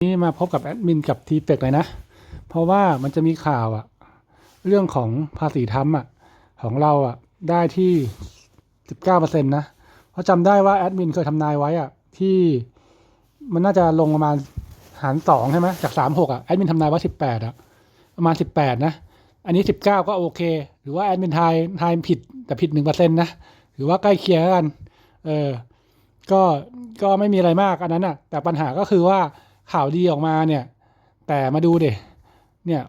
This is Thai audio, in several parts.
นี้มาพบกับแอดมินกับทีเฟกเลยนะ เพราะว่ามันจะมีข่าวอะเรื่องของภาษีทำอะของเราอะได้ที่สิบเก้าเปอร์เซ็นต์นะ เพราะจำได้ว่าแอดมินเคยทำนายไว้อะที่มันน่าจะลงประมาณหารสองใช่ไหมจากสามหกอะแอดมินทำนายว่าสิบแปดอะประมาณสิบแปดนะ อันนี้สิบเก้าก็โอเค หรือว่าแอดมินทายทายผิดแต่ผิดหนึ่งเปอร์เซ็นต์นะหรือว่าใกล้เคียงกัน เออก็ก็ไม่มีอะไรมากอันนั้นอะแต่ปัญหาก็คือว่า ข่าวดีออกมาเนี่ย แต่มาดูเด็เนี่ย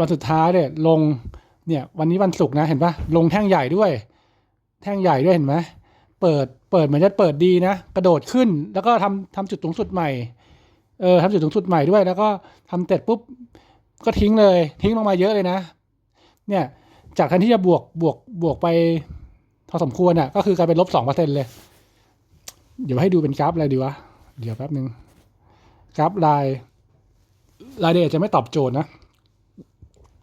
วันสุดท้ายเนี่ยลงเนี่ยวันนี้วันศุกร์นะเห็นปะลงแท่งใหญ่ด้วย แท่งใหญ่ด้วยเห็นไหมเปิดเปิดเหมือนจะเปิดดีนะ กระโดดขึ้น แล้วก็ทำทำจุดสูงสุดใหม่เออทำจุดสูงสุดใหม่ด้วย แล้วก็ทำเสร็จปุ๊บก็ทิ้งเลย ทิ้งลงมาเยอะเลยนะ เนี่ยจากแทนที่จะบวกบวกบวกไปพอสมควรอะก็คือกลายเป็นลบสองเปอร์เซ็นเลย เดี๋ยวให้ดูเป็นกราฟอะไรดีวะ เดี๋ยวแป๊บนึง กราฟลายรายเดทจะไม่ตอบโจทย์นะ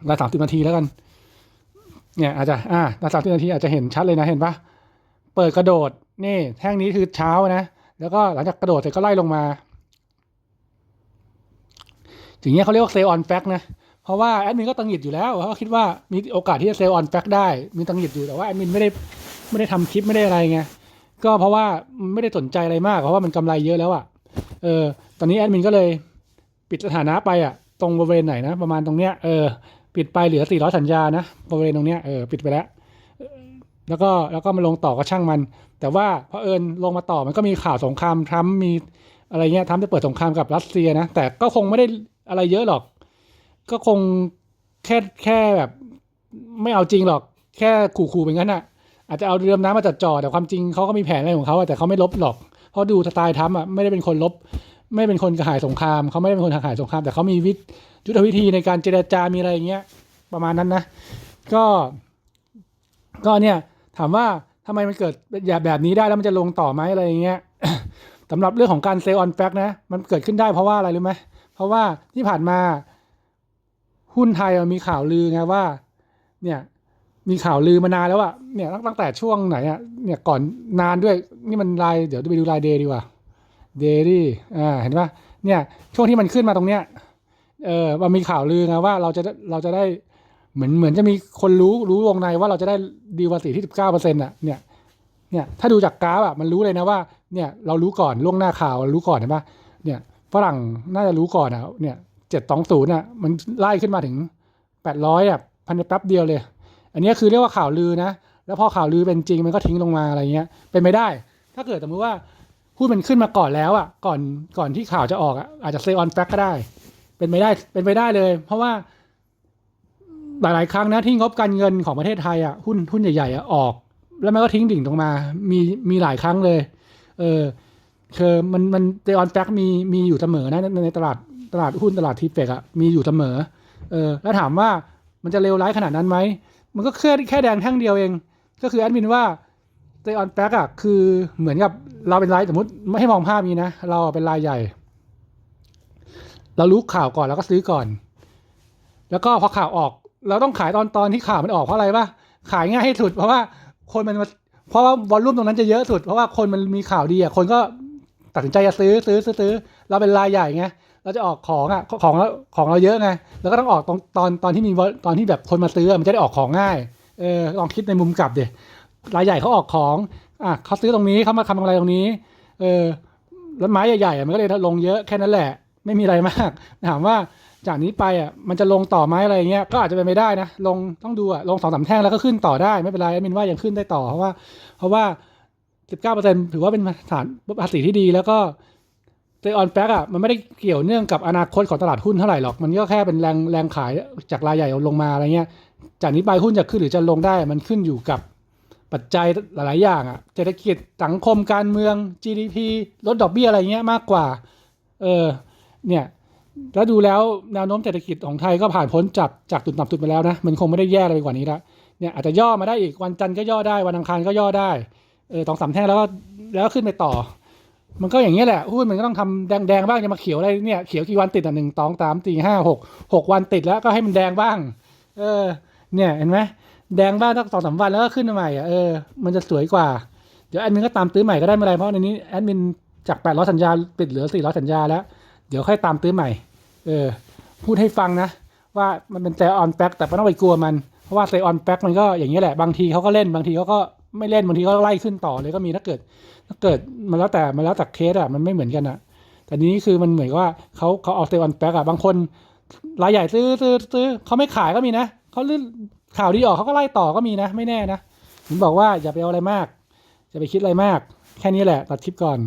รายสามสิบนาทีแล้วกัน เนี่ยอาจจะอ่ารายสามสิบนาทีอาจจะเห็นชัดเลยนะเห็นปะเปิดกระโดดนี่แท่งนี้คือเช้านะ แล้วก็หลังจากกระโดดเสร็จก็ไล่ลงมาถึงเนี้ยเขาเรียกว่าเซลล์ออนแฟกนะเพราะว่าแอดมินก็ตังหิดอยู่แล้วเขาคิดว่ามีโอกาสที่จะเซลล์ออนแฟกได้มีตังหิดอยู่แต่ว่าแอดมินไม่ได้ไม่ได้ทำคลิปไม่ได้อะไรไงก็เพราะว่าไม่ได้สนใจอะไรมากเพราะว่ามันกำไรเยอะแล้วอะ่ะเออ ตอนนี้แอดมินก็เลยปิดสถานะไปอะ่ะตรงบริเวณไหนนะ ประมาณตรงเนี้ยเออปิดไปเหลือ400สัญญานะบริเวณตรงเนี้ยเออปิดไปแล้วแล้วก็แล้วก็มาลงต่อก็ช่างมัน แต่ว่าพอเอิญลงมาต่อมันก็มีข่าวสงครามทรัมมีอะไรเงี้ยทรัมจะเปิดสงครามกับรัสเซียนะ แต่ก็คงไม่ได้อะไรเยอะหรอก ก็คงแค่แค่แบบ ไม่เอาจริงหรอก แค่ขู่ๆเป็นงั้นอะ อาจจะเอาเรือดำน้ำมาจัดจ่อแต่ความจริงเขาก็มีแผนอะไรของเขาแต่เขาไม่ลบหรอกเพราะดูสไตล์ทรัมอะไม่ได้เป็นคนลบ ไม่เป็นคนกระหายสงครามเขาไม่ได้เป็นคนกระหายสงคราม แต่เขามีวิธยุทธวิธีในการเจรจามีอะไรอย่างเงี้ยประมาณนั้นนะ ก็ ก็เนี่ยถามว่าทำไมมันเกิดแบบแบบนี้ได้แล้วมันจะลงต่อไหมอะไรอย่างเงี้ยสำหรับเรื่องของการเซลล์ออนแฟกนะ มันเกิดขึ้นได้เพราะว่าอะไรรู้ไหมเพราะว่าที่ผ่านมาหุ้นไทยมันมีข่าวลือไงว่า เนี่ย มีข่าวลือมานานแล้วอะเนี่ยตั้งตั้งแต่ช่วงไหนอะเนี่ยก่อนนานด้วย นี่มันรายเดี๋ยวไปดูรายเดย์ดีกว่า เดย์อ่าเห็นปะเนี่ยช่วงที่มันขึ้นมาตรงเนี้ยเออมันมีข่าวลือไงว่าเราจะเราจะได้เหมือนเหมือนจะมีคนรู้รู้วงในว่าเราจะได้ดีลภาษีที่สิบเก้าเปอร์เซ็นต์อะเนี่ยเนี่ยถ้าดูจากกราฟอะมันรู้เลยนะว่าเนี่ยเรารู้ก่อนล่วงหน้าข่าวรู้ก่อนเห็นปะเนี่ยฝรั่งน่าจะรู้ก่อนอะเนี่ยเจ็ดสองศูนย์อะมันไล่ขึ้นมาถึงแปดร้อยอะพันในแป๊บเดียวเลย อันนี้คือเรียกว่าข่าวลือนะ แล้วพอข่าวลือเป็นจริงมันก็ทิ้งลงมาอะไรเงี้ยเป็นไม่ได้ ถ้าเกิดสมมติว่า หุ้นมันขึ้นมาก่อนแล้วอะ ก่อนก่อนที่ข่าวจะออกอะอาจจะเซออนแฟกก็ได้ เป็นไม่ได้เป็นไปได้เลย เพราะว่าหลาย ๆ ครั้งนะที่งบการเงินของประเทศไทยอะหุ้นหุ้นใหญ่ๆอะออก แล้วมันก็ทิ้งดิ่งลงมา มีมีหลายครั้งเลย เออคือมันมันเซออนแฟกมีมีอยู่เสมอนะในในตลาดตลาดหุ้นตลาดทีเฟกอะมีอยู่เสมอ เออ แล้วถามว่ามันจะเลวร้ายขนาดนั้นไหมมันก็แค่แค่แดงแท่งเดียวเอง ก็คือแอดมินว่า เตออนแบ็กอะคือเหมือนกับเราเป็นรายสมมติไม่ให้มองภาพนี้นะ เราเป็นรายใหญ่ เรารู้ข่าวก่อนแล้วก็ซื้อก่อน แล้วก็พอข่าวออก เราต้องขายตอนตอนที่ข่าวมันออกเพราะอะไรปะขายง่ายที่สุด เพราะว่าคนมันเพราะว่าวอลลุ่มตรงนั้นจะเยอะสุด เพราะว่าคนมันมีข่าวดีอะคนก็ตัดสินใจจะซื้อซื้อซื้อซื้อเราเป็นรายใหญ่ไงเราจะออกของอะของของเราเยอะไงแล้วก็ต้องออกตอนตอนตอนที่มีตอนที่แบบคนมาซื้อมันจะได้ออกของง่ายเออลองคิดในมุมกลับเดี๋ย รายใหญ่เขาออกของอะเขาซื้อตรงนี้เขามาทำอะไรตรงนี้ เออแล้วไม้ใหญ่ๆมันก็เลยลงเยอะแค่นั้นแหละ ไม่มีอะไรมาก ถามว่าจากนี้ไปอะมันจะลงต่อไหมอะไรเงี้ยก็อาจจะเป็นไปได้นะลงต้องดูอะลงสองสามแท่งแล้วก็ขึ้นต่อได้ไม่เป็นไรอดมินว่ายังขึ้นได้ต่อเพราะว่า เพราะว่าสิบเก้าเปอร์เซ็นถือว่าเป็นฐานภาษีที่ดีแล้วก็เตออนแฟกอะมันไม่ได้เกี่ยวเนื่องกับอนาคตของตลาดหุ้นเท่าไหร่หรอก มันก็แค่เป็นแรงแรงขายจากรายใหญ่ลงมาอะไรเงี้ย จากนี้ไปหุ้นจะขึ้นหรือจะลงได้มันขึ้นอยู่กับ ปัจจัยหลาย ๆ อย่างอะเศรษฐกิจสังคมการเมือง GDP ลดดอกเบี้ยอะไรเงี้ยมากกว่า เออเนี่ยแล้วดูแล้วแนวโน้มเศรษฐกิจของไทยก็ผ่านพ้นจากจากจุดต่ำสุดไปแล้วนะ มันคงไม่ได้แย่อะไรกว่านี้ล้วเนี่ยอาจจะย่อมาได้อีกวันจันทร์ก็ย่อได้วันอังคารก็ย่อได้เออสองสามแท่งแล้วก็แล้วขึ้นไปต่อ มันก็อย่างนี้แหละหุ้นมันก็ต้องทำแดงๆบ้างจะมาเขียวอะไรเนี่ยเขียวกี่วันติดอะหนึ่งสองสามสี่ห้าหกหกวันติดแล้วก็ให้มันแดงบ้าง เออ เนี่ยเห็นไหม แดงบ้างสักสองสามวันแล้วก็ขึ้นมาใหม่อะเออมันจะสวยกว่า เดี๋ยวแอดมินก็ตามตื้อใหม่ก็ได้ไม่ไรเพราะในนี้แอดมินจากแปดร้อยสัญญาปิดเหลือสี่ร้อยสัญญาแล้ว เดี๋ยวค่อยตามตื้อใหม่ เออ พูดให้ฟังนะ ว่ามันเป็นเซลออนแบ็กแต่ไม่ต้องไปกลัวมัน เพราะว่าเซออนแบ็กมันก็อย่างนี้แหละบางทีเขาก็เล่นบางทีเขาก็ไม่เล่นบางทีก็ไล่ขึ้นต่อเลยก็มีถ้าเกิดถ้าเกิดมันแล้วแต่มันแล้วแต่เคสอะมันไม่เหมือนกันอะแต่นี้คือมันเหมือนว่าเขาเขาเอาเซออนแบ็กอะบางคนรายใหญ่ซื้อซื้อซื้อเขาไม่ขายก็มีนะเขาลื่น ข่าวดีออกเขาก็ไล่ต่อก็มีนะไม่แน่นะผมบอกว่าอย่าไปเอาอะไรมากอย่าไปคิดอะไรมาก แค่นี้แหละตัดคลิปก่อน